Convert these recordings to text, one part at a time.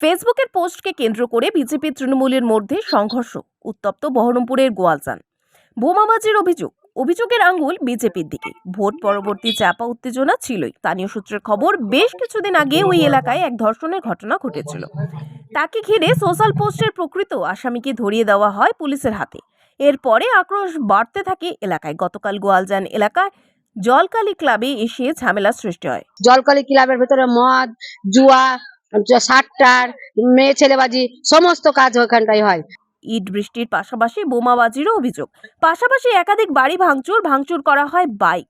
ফেসবুকের পোস্টকে কেন্দ্র করে বিজেপি তৃণমূলের মধ্যে সংঘর্ষ, উত্তপ্ত বহরমপুরের গোয়ালচান বোমাবাজির অভিযোগ, অভিযোগের আঙ্গুল বিজেপির দিকে। ভোট পরবর্তী চাপা উত্তেজনা ছিলই। স্থানীয় সূত্রের খবর, বেশ কিছুদিন আগে ওই এলাকায় এক ধর্ষণের ঘটনা ঘটেছিল। তাকে ঘিরে সোশ্যাল পোস্টের প্রকৃত আসামিকে ধরিয়ে দেওয়া হয় পুলিশের হাতে। এরপরে আক্রোশ বাড়তে থাকে এলাকায়। গতকাল গোয়ালজান এলাকায় জলকালী ক্লাবে এসে ঝামেলা সৃষ্টি হয়। জলকলি ক্লাবের ভেতরে মদ, জুয়া সাতটার মেয়ে ছেলেবাজি সমস্ত কাজ ওখানটাই হয়। ইট বৃষ্টির পাশাপাশি বোমাবাজিরও অভিযোগ। পাশাপাশি একাধিক বাড়ি ভাঙচুর ভাঙচুর করা হয় বাইক।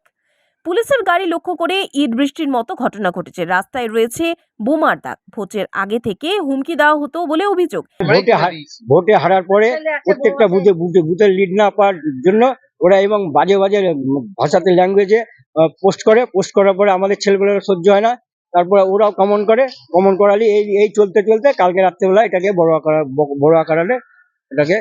পুলিশের গাড়ি লক্ষ্য করে ইট বৃষ্টির মতো ঘটনা ঘটেছে। রাস্তায় রয়েছে বোমার দাগ। ভোটের আগে থেকে হুমকি দেওয়া হতো বলে অভিযোগ। ভোটে ভোটে হারার পরে প্রত্যেকটা বুথে বুথে বুথের লিড না পাওয়ার জন্য ওরা এবং বাজে বাজে ভাষাতে ল্যাঙ্গুয়েজে পোস্ট করে। পোস্ট করার পরে আমাদের ছেলেগুলোর সহ্য হয় না। তারপরে ওরাও কমন করে কমন করালে, এই এই চলতে চলতে কালকে রাত্রেবেলা এটাকে বড় আকার, বড় আকারে এটাকে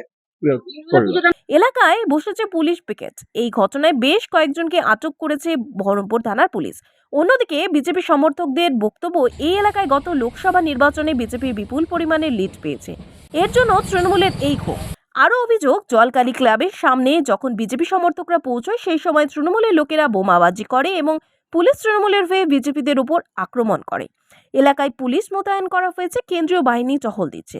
এলাকায় বসেছে পুলিশ পিকেট। এই ঘটনায় বেশ কয়েকজনকে আটক করেছে বহরমপুর থানার পুলিশ। অন্যদিকে বিজেপি সমর্থকদের বক্তব্য, এই এলাকায় গত লোকসভা নির্বাচনে বিজেপি বিপুল পরিমাণে লিড পেয়েছে। এর জন্য তৃণমূলের এই ক্ষোভ। আরও অভিযোগ, জলকালী ক্লাবের সামনে যখন বিজেপি সমর্থকরা পৌঁছয়, সেই সময় তৃণমূলের লোকেরা বোমাবাজি করে এবং পুলিশ তৃণমূলের হয়ে বিজেপিদের উপর আক্রমণ করে। এলাকায় পুলিশ মোতায়েন করা হয়েছে, কেন্দ্রীয় বাহিনী টহল দিচ্ছে।